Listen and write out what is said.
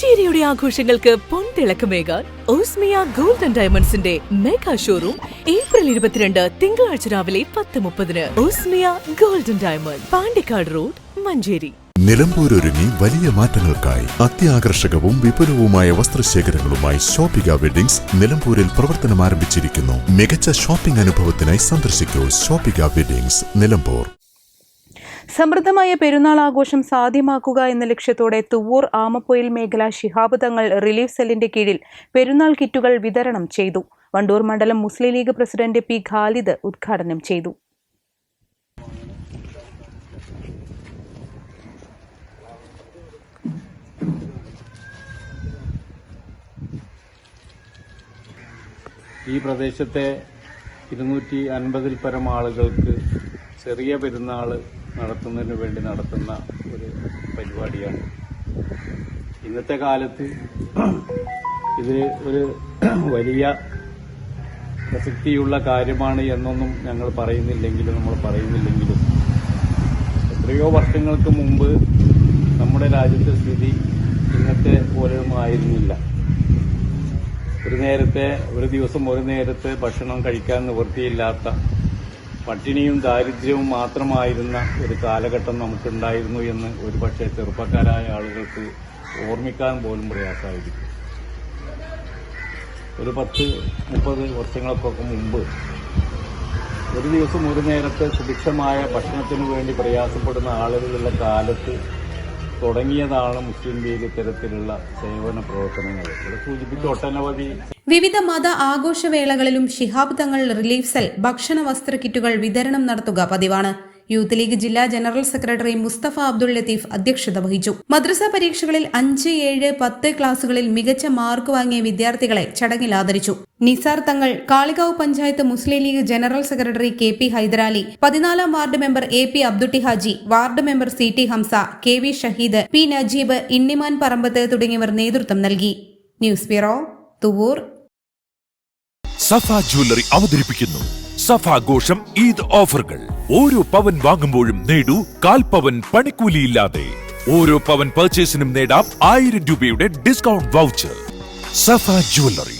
മഞ്ചേരിയുടെ ആഘോഷങ്ങൾക്ക് പൊൻതിളക്കമേകാൻ Osmia gold and ഡയമണ്ട്സിന്റെ മെഗാ ഷോറൂം ഏപ്രിൽ ഇരുപത്തിരണ്ട് തിങ്കളാഴ്ച രാവിലെ പത്ത് മുപ്പതിന്. Osmia gold and diamond Pandikkad road Manjeri. Nilambur ഒരുങ്ങി വലിയ മാറ്റങ്ങൾക്കായി അത്യാകർഷകവും വിപുലവുമായ വസ്ത്രശേഖരങ്ങളുമായി ഷോപ്പിക വെഡിങ്സ് നിലമ്പൂരിൽ പ്രവർത്തനം ആരംഭിച്ചിരിക്കുന്നു മികച്ച ഷോപ്പിംഗ് അനുഭവത്തിനായി സന്ദർശിക്കൂ ഷോപ്പിക വെഡിങ്സ് നിലമ്പൂർ. സമൃദ്ധമായ പെരുന്നാൾ ആഘോഷം സാധ്യമാക്കുക എന്ന ലക്ഷ്യത്തോടെ തുവൂർ ആമപ്പൊയിൽ മേഖല ശിഹാബ് തങ്ങൾ റിലീഫ് സെല്ലിന്റെ കീഴിൽ പെരുന്നാൾ കിറ്റുകൾ വിതരണം ചെയ്തു. വണ്ടൂർ മണ്ഡലം മുസ്ലിം ലീഗ് പ്രസിഡന്റ് പി ഖാലിദ് ഉദ്ഘാടനം ചെയ്തു. ഈ പ്രദേശത്തെ ഇരുന്നൂറ്റി അൻപതിൽ പരം ആളുകൾക്ക് ചെറിയ പെരുന്നാൾ നടത്തുന്നതിന് വേണ്ടി നടത്തുന്ന ഒരു പരിപാടിയാണ്. ഇന്നത്തെ കാലത്ത് ഇത് ഒരു വലിയ പ്രസക്തിയുള്ള കാര്യമാണ് എന്നൊന്നും ഞങ്ങൾ പറയുന്നില്ലെങ്കിലും നമ്മൾ പറയുന്നില്ലെങ്കിലും എത്രയോ വർഷങ്ങൾക്ക് മുമ്പ് നമ്മുടെ രാജ്യത്തെ സ്ഥിതി ഇന്നത്തെ പോലെയൊന്നും ആയിരുന്നില്ല ഒരു നേരത്തെ ഒരു ദിവസം ഒരു നേരത്തെ ഭക്ഷണം കഴിക്കാൻ നിവൃത്തിയില്ലാത്ത പട്ടിണിയും ദാരിദ്ര്യവും മാത്രമായിരുന്ന ഒരു കാലഘട്ടം നമുക്കുണ്ടായിരുന്നു എന്ന് ഒരുപക്ഷെ ചെറുപ്പക്കാരായ ആളുകൾക്ക് ഓർമ്മിക്കാൻ പോലും പ്രയാസമായിരിക്കും. ഒരു പത്ത് മുപ്പത് വർഷങ്ങൾക്കൊക്കെ മുമ്പ് ഒരു ദിവസം ഒരു നേരത്തെ സുഭിക്ഷമായ ഭക്ഷണത്തിനു വേണ്ടി പ്രയാസപ്പെടുന്ന ആളുകളുള്ള കാലത്ത് തുടങ്ങിയതാണ് മുസ്ലിം ലീഗ് ഇത്തരത്തിലുള്ള സേവന പ്രവർത്തനങ്ങൾ. സൂചിപ്പിച്ച ഒട്ടനവധി വിവിധ മത ആഘോഷവേളകളിലും ശിഹാബ് തങ്ങൾ റിലീഫ് സെൽ ഭക്ഷണ വസ്ത്ര കിറ്റുകൾ വിതരണം നടത്തുക പതിവാണ്. യൂത്ത് ലീഗ് ജില്ലാ ജനറൽ സെക്രട്ടറി മുസ്തഫ അബ്ദുൾ ലത്തീഫ് അധ്യക്ഷത വഹിച്ചു. മദ്രസ പരീക്ഷകളിൽ അഞ്ച് ഏഴ് പത്ത് ക്ലാസുകളിൽ മികച്ച മാർക്ക് വാങ്ങിയ വിദ്യാർത്ഥികളെ ചടങ്ങിൽ ആദരിച്ചു. Nisar Thangal Kalikavu panchayat Muslim League general secretary K P Hyderali പതിനാലാം ward member A P Abdutty Haji ward member C T Hamza K V Shaheed P Najeeb ഇന്നിമാൻ Parambath തുടങ്ങിയവർ നേതൃത്വം നൽകി. News bureau Thuvur. Safa jewellery അവതരിപ്പിക്കുന്നു. സഫ ആഘോഷം ഈദ് ഓഫറുകൾ. ഓരോ പവൻ വാങ്ങുമ്പോഴും നേടൂ കാൽ പവൻ പണിക്കൂലിയില്ലാതെ. ഓരോ പവൻ പർച്ചേസിനും നേടാം ആയിരം രൂപയുടെ ഡിസ്കൗണ്ട് വൗച്ചർ സഫ ജ്വല്ലറി.